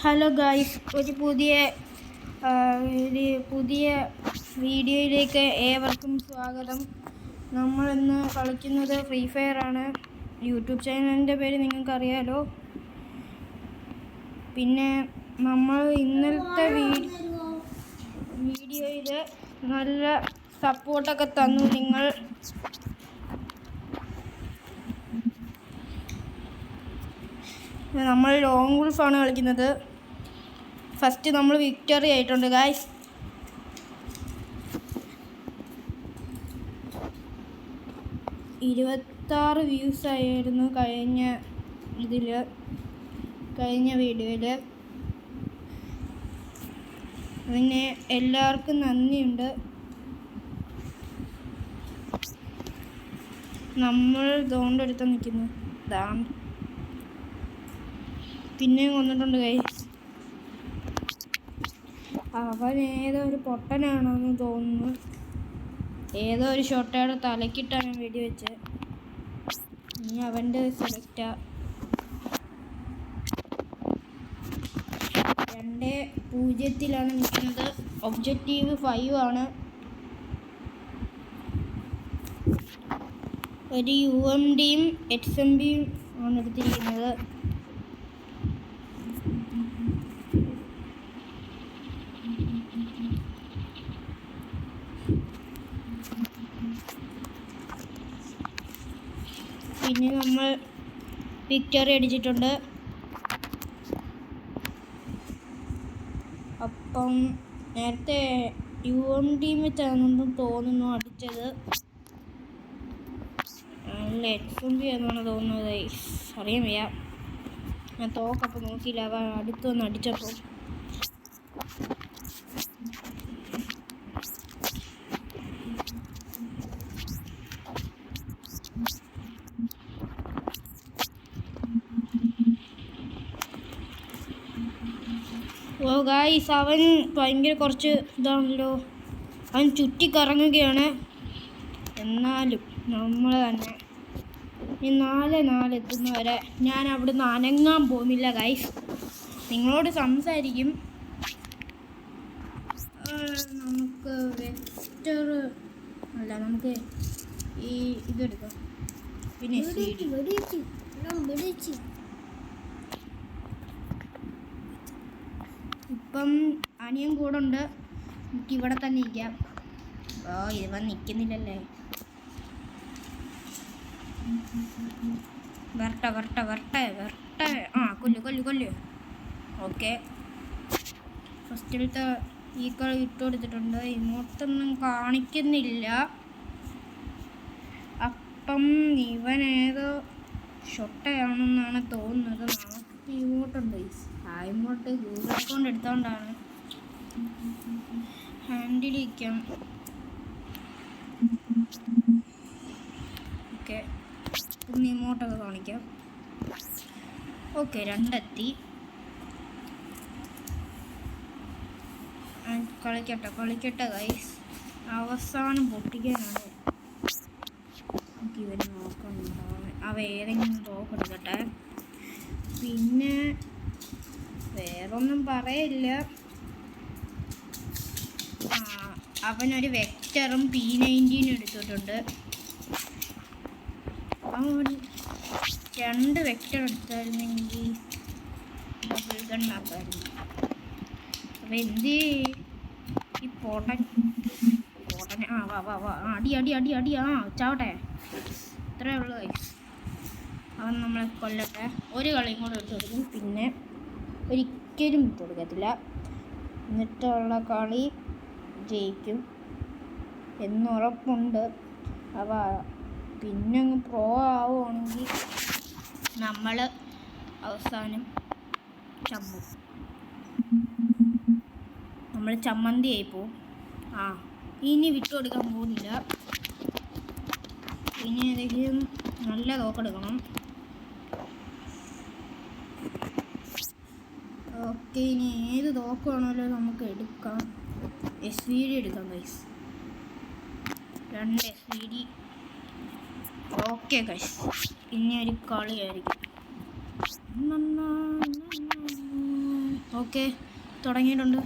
Hello guys ഒരു പുതിയ ഒരു പുതിയ വീഡിയോയിലേക്ക് ഏവർക്കും സ്വാഗതം. നമ്മൾ ഇന്ന് കളിക്കുന്നത് ഫ്രീ ഫയർ ആണ്. യൂട്യൂബ് ചാനലിന്റെ പേര് നിങ്ങൾക്കറിയാലോ. പിന്നെ നമ്മൾ ഇന്നലത്തെ വീഡിയോയിൽ നല്ല സപ്പോർട്ടൊക്കെ തന്നു നിങ്ങൾ. നമ്മൾ ലോങ് ഗുൾഫാണ് കളിക്കുന്നത്. ഫസ്റ്റ് നമ്മൾ വിക്ടറി ആയിട്ടുണ്ട് ഗായ്സ് ഇരുപത്താറ് വ്യൂസ് ആയിരുന്നു കഴിഞ്ഞ ഇതിൽ കഴിഞ്ഞ വീഡിയോയിൽ പിന്നെ എല്ലാവർക്കും നന്ദിയുണ്ട്. നമ്മൾ ദോണ്ടെടുത്ത് നിൽക്കുന്നു. ഇതാണ് പിന്നെയും വന്നിട്ടുണ്ട് കൈ അവൻ ഏതോ ഒരു പൊട്ടനാണെന്ന് തോന്നുന്നു. ഏതോ ഒരു ഷോട്ടയുടെ തലക്കിട്ടാണ് വെടിവെച്ച് ഇനി അവന്റെ സെലക്റ്റാ രണ്ട് പൂജ്യത്തിലാണ് നിൽക്കുന്നത്. ഒബ്ജക്റ്റീവ് ഫൈവ് ആണ്. ഒരു യു എം ഡിയും എക്സ് എം ബിയും ആണ് എടുത്തിരിക്കുന്നത്. വിക്ടറി അടിച്ചിട്ടുണ്ട്. അപ്പം നേരത്തെ യു എം ഡി വെച്ചാണെന്ന് തോന്നുന്നു അടിച്ചത്. അല്ല എക്സ് എം എന്നാണ് തോന്നുന്നത്. അറിയാൻ വയ്യ. ഞാൻ തോക്കപ്പോൾ നോക്കിയില്ല. അവ അടുത്തു വന്ന് അടിച്ചപ്പോൾ ഓ ഗായ്സ് അവൻ ഭയങ്കര കുറച്ച് ഇതാണല്ലോ. അവൻ ചുറ്റിക്കറങ്ങുകയാണ്. എന്നാലും നമ്മൾ തന്നെ. ഈ നാല് നാല് എത്തുന്നവരെ ഞാൻ അവിടുന്ന് അനങ്ങാൻ പോകുന്നില്ല ഗൈസ് നിങ്ങളോട് സംസാരിക്കും. നമുക്ക് വെക്ടർ അല്ല നമുക്ക് ഈ ഇതെടുക്കാം. പിന്നെ CD. ഇപ്പം അനിയൻ കൂടെ ഉണ്ട്. നമുക്ക് ഇവിടെ തന്നെ ഇരിക്കാം. ഓ ഇവൻ നിൽക്കുന്നില്ലല്ലേ വരട്ടെ വരട്ടെ വരട്ടെ വരട്ടെ. ആ കൊല്ലു കൊല്ലു കൊല്ലു. ഓക്കെ. ഫസ്റ്റിലത്തെ ഈ കളി ഇട്ട് കൊടുത്തിട്ടുണ്ട് ഇങ്ങോട്ടൊന്നും കാണിക്കുന്നില്ല. അപ്പം ഇവനേതോ ഷൊട്ടയാണെന്നാണ് തോന്നുന്നത്. നമുക്ക് ഇങ്ങോട്ടുണ്ട് ഇങ്ങോട്ട് ഗൂഗിൾ അക്കൗണ്ട് എടുത്തോണ്ടാണ്. ഹാൻഡിലിരിക്കാം. ഓക്കെ. ഒന്ന് ഇങ്ങോട്ടൊക്കെ കാണിക്കാം. ഓക്കെ രണ്ടെത്തി. കളിക്കട്ടെ കളിക്കട്ടെ ഗൈസ് അവസാനം പൊട്ടിക്കാനാണ്. നമുക്ക് ഇവർ നോക്കണ്ട. അവ ഏതെങ്കിലും തോക്കെടുക്കട്ടെ പിന്നെ വേറൊന്നും പറയില്ല. അവനൊരു വെക്ടറും പി നയന്റീനും എടുത്തിട്ടുണ്ട്. രണ്ട് വെക്ടർ എടുത്തായിരുന്നെങ്കിൽ ഡബിൾ ഗണ്ണാക്കായിരുന്നു അപ്പം എന്ത് ഈ പോട്ടൻ പോട്ടൻ ആ വാ വാ വാ. അടി അടി അടി അടി. ആ ചാവട്ടെ. ഇത്രേ ഉള്ളൂ. അവൻ നമ്മളെ കൊല്ലട്ടെ. ഒരു കളിയും കൂടെ എടുത്തു കൊടുക്കും. പിന്നെ ഒരിക്കലും വിട്ടു കൊടുക്കത്തില്ല എന്നിട്ടുള്ള കളി ജയിക്കും എന്നുറപ്പുണ്ട്. അവ പിന്നെ അങ്ങ് പ്രോ ആവുകയാണെങ്കിൽ നമ്മൾ അവസാനം ചമ്മും. നമ്മൾ ചമ്മന്തി ആയി പോവും. ആ ഇനി വിട്ടു കൊടുക്കാൻ പോകുന്നില്ല. ഇനി ഏതെങ്കിലും നല്ല തോക്കെടുക്കണം. ഓക്കെ ഇനി ഏത് തോക്കുവാണല്ലോ നമുക്ക് എടുക്കാം. എസ് വി ഡി എടുക്കാം ഗൈസ് രണ്ട് S V D okay guys ഇനി ഒരു കളിയായിരിക്കും. ഓക്കെ തുടങ്ങിയിട്ടുണ്ട്.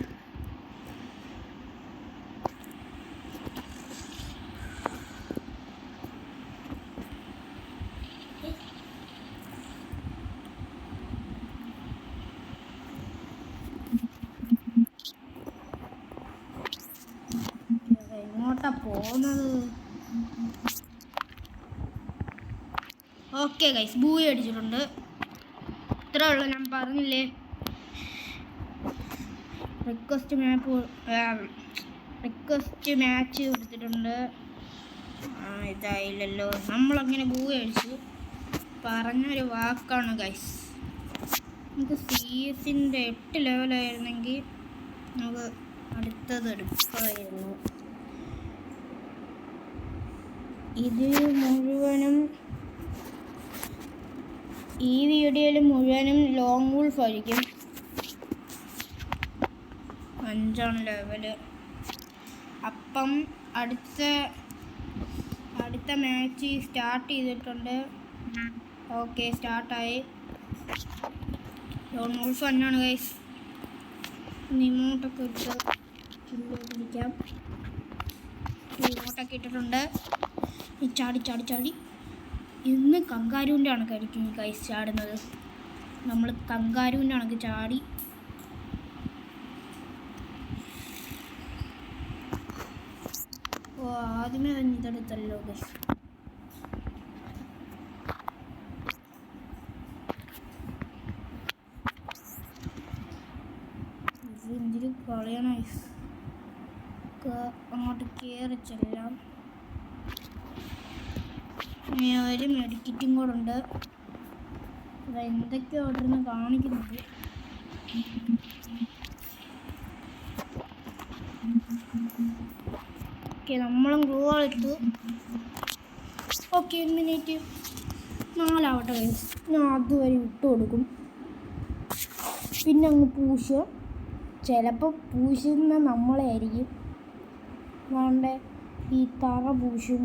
പോകുന്നത്. ഓക്കെ ഗൈസ് ബൂയി അടിച്ചിട്ടുണ്ട്. ഇത്രേ ഉള്ളൂ. ഞാൻ പറഞ്ഞില്ലേ? റിക്വസ്റ്റ് മാപ്പ് റിക്വസ്റ്റ് മാച്ച് കൊടുത്തിട്ടുണ്ട്. ഇതായില്ലല്ലോ. നമ്മളങ്ങനെ ബൂയി അടിച്ചു. പറഞ്ഞൊരു വാക്കാണ് ഗൈസ് നമുക്ക് സി എസിന്റെ എട്ട് ലെവലായിരുന്നെങ്കിൽ നമുക്ക് അടുത്തത് എടുക്കായിരുന്നു ഇത് മുഴുവനും ഈ വീഡിയോയിൽ മുഴുവനും ലോങ് വൂൾഫ് ആയിരിക്കും. അഞ്ചാണ് ലെവൽ അപ്പം അടുത്ത അടുത്ത മാച്ച് സ്റ്റാർട്ട് ചെയ്തിട്ടുണ്ട്. ഓക്കെ സ്റ്റാർട്ടായി ലോങ് വൂൾഫ് തന്നെയാണ് ഗൈസ് നിമോട്ടൊക്കെ ഇട്ട് പിടിക്കാം. ഇട്ടിട്ടുണ്ട്. ഈ ചാടി ചാടി ചാടി. ഇന്ന് കങ്കാരുവിന്റെ കണക്കായിരിക്കും ഈ കൈസ് ചാടുന്നത്. നമ്മൾ കങ്കാരുവിന്റെ കണക്ക് ചാടി. ഓ ആദ്യമേ തന്നെ ഇതെടുത്തല്ലോ ഗൈസ് എന്തൊരു കളിയാണ് അങ്ങോട്ട് കയറി ചെല്ലാം. ഒരു മെഡിക്കറ്റും കൂടെ ഉണ്ട്. എന്തൊക്കെ ഓർഡർ എന്ന് കാണിക്കുന്നത്. ഓക്കെ നമ്മളും ഗ്ലൂ എടുത്തു ഓക്കെ ഒരു മിനിറ്റ് നാലാവട്ടെ guys. ഞാൻ അതുവരെ ഇട്ട് കൊടുക്കും. പിന്നെ അങ്ങ് പൂശ ചിലപ്പോൾ പൂശുന്ന നമ്മളെ ആയിരിക്കും അതുകൊണ്ട് ഈ തറ പൂശും.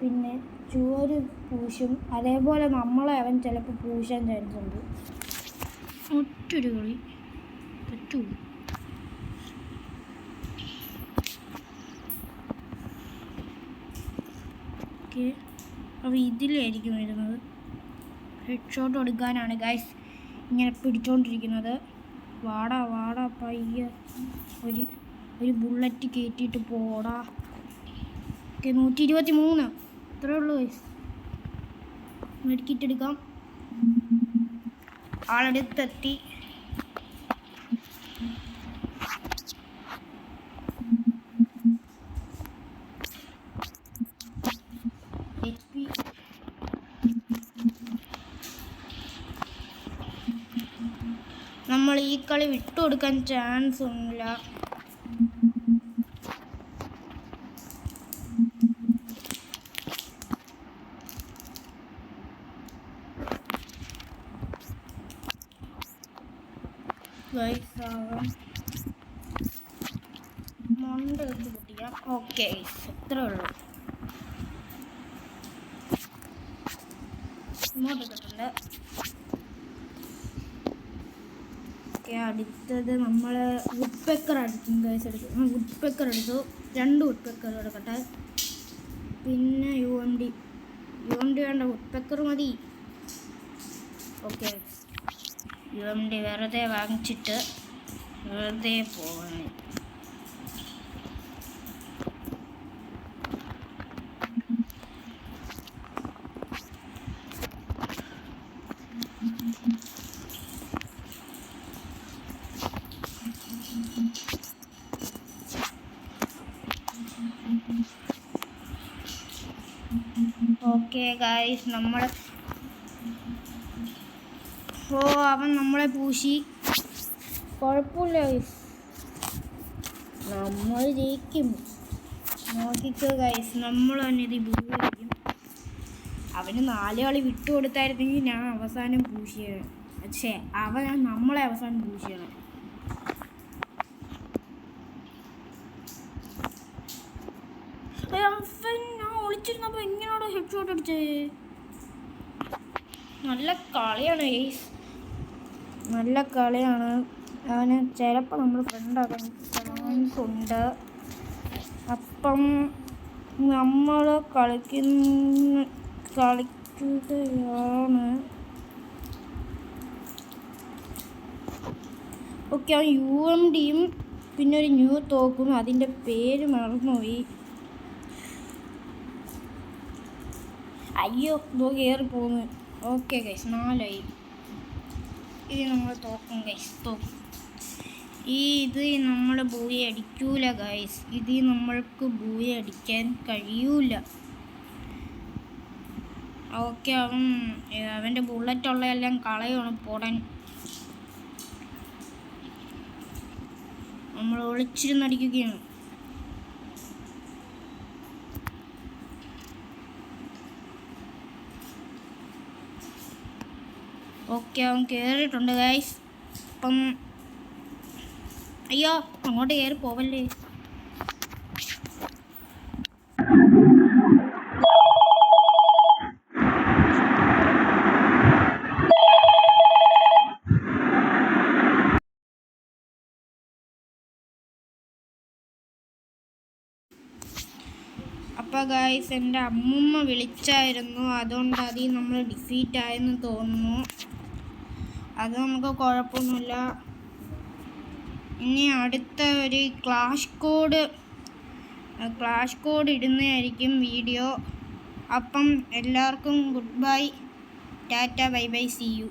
പിന്നെ ചുവര് പൂശും. അതേപോലെ നമ്മളെ അവൻ ചിലപ്പോൾ പൂശാൻ ചാൻസ് ഉണ്ട് ഒറ്റൊരു കളി പറ്റൂ ഓക്കെ. അപ്പോൾ ഇതിലായിരിക്കും വരുന്നത്. ഹെഡ് ഷോട്ട് കൊടുക്കാനാണ് ഗൈസ് ഇങ്ങനെ പിടിച്ചോണ്ടിരിക്കുന്നത്. വാടാ വാടാ പയ്യ. ഒരു ഒരു ബുള്ളറ്റ് കയറ്റിയിട്ട് പോടാ. ഓക്കെ നൂറ്റി ഇരുപത്തി മൂന്ന് ഇത്രേ ഉള്ളൂ മെഡിക്കിറ്റ് എടുക്കാം ആളടുത്തെത്തി. എച്ച് പി നമ്മൾ ഈ കളി വിട്ടുകൊടുക്കാൻ ചാൻസ് ഒന്നുമില്ല. മണ്ട വെച്ച് പൊട്ടിക്കാം ഓക്കെ ഇത്രേ ഉള്ളൂ? ഇങ്ങോട്ട് ഇട്ടിട്ടുണ്ട് ഓക്കെ അടുത്തത് നമ്മൾ വുഡ് പെക്കർ അടിക്കും ഗൈസ് എടുക്കും. വുഡ് പെക്കർ എടുത്തു. രണ്ട് വുഡ് പെക്കർ എടുക്കട്ടെ. പിന്നെ U M D U M D വേണ്ട വുഡ് പെക്കർ മതി. ഓക്കെ ഡി വെറുതെ വാങ്ങിച്ചിട്ട് വെറുതെ പോകുന്നു ഓക്കെ ഗായ്സ് നമ്മൾ ഓ അവൻ നമ്മളെ പൂശി. കുഴപ്പമില്ല. നമ്മൾ ജയിക്കും. നോക്കിക്കോ ഗൈസ് നമ്മൾ തന്നെ ഇത് പൂശിക്കും അവന് നാല് കളി വിട്ടു കൊടുത്തായിരുന്നെങ്കിൽ ഞാൻ അവസാനം പൂശിയാണ്. പക്ഷേ അവൻ നമ്മളെ അവസാനം പൂശിയാണ്. ഞാൻ ഹെഡ് ഷോട്ട് അടിച്ചേ നല്ല കളിയാണ് ഗൈസ് നല്ല കളിയാണ്. അവന് ചിലപ്പോൾ നമ്മൾ ഫ്രണ്ടാക്കാൻ ചാൻസ് അപ്പം നമ്മൾ കളിക്കുന്ന കളിക്കുകയാണ് ഓക്കെ അവൻ യു എം ഡിയും പിന്നെ ഒരു ന്യൂ തോക്കും. അതിന്റെ പേര് മറന്നുപോയി. അയ്യോ ഇതോ കയറി പോന്ന്. ഓക്കെ ഗൈസ് നാലായി. ഇത് നമ്മൾ തോക്കും ഗൈസ് തോക്കും. ഈ ഇത് നമ്മൾ ബൂയി അടിക്കൂല ഗൈസ് ഇത് നമ്മൾക്ക് ബൂയി അടിക്കാൻ കഴിയൂല. ഓക്കെ അവൻ അവന്റെ ബുള്ളറ്റ് ഉള്ളതെല്ലാം കളയാണ് പൊടൻ. നമ്മൾ ഒളിച്ചിരുന്നടിക്കുകയാണ്. ഓക്കെ അവൻ കയറിയിട്ടുണ്ട് ഗൈസ് അപ്പം അയ്യോ അങ്ങോട്ട് കയറി പോവല്ലേ? അപ്പോൾ ഗായ്സ് എന്റെ അമ്മുമ്മ വിളിച്ചായിരുന്നു. അതുകൊണ്ട് അതിൽ നമ്മൾ ഡിഫീറ്റ് ആയെന്ന് തോന്നുന്നു. അത് നമുക്ക് കുഴപ്പമൊന്നുമില്ല. ഇനി അടുത്ത ഒരു ക്ലാഷ് കോഡ് ക്ലാഷ് കോഡ് ഇടുന്നതായിരിക്കും വീഡിയോ അപ്പം എല്ലാവർക്കും good bye tata bye bye see you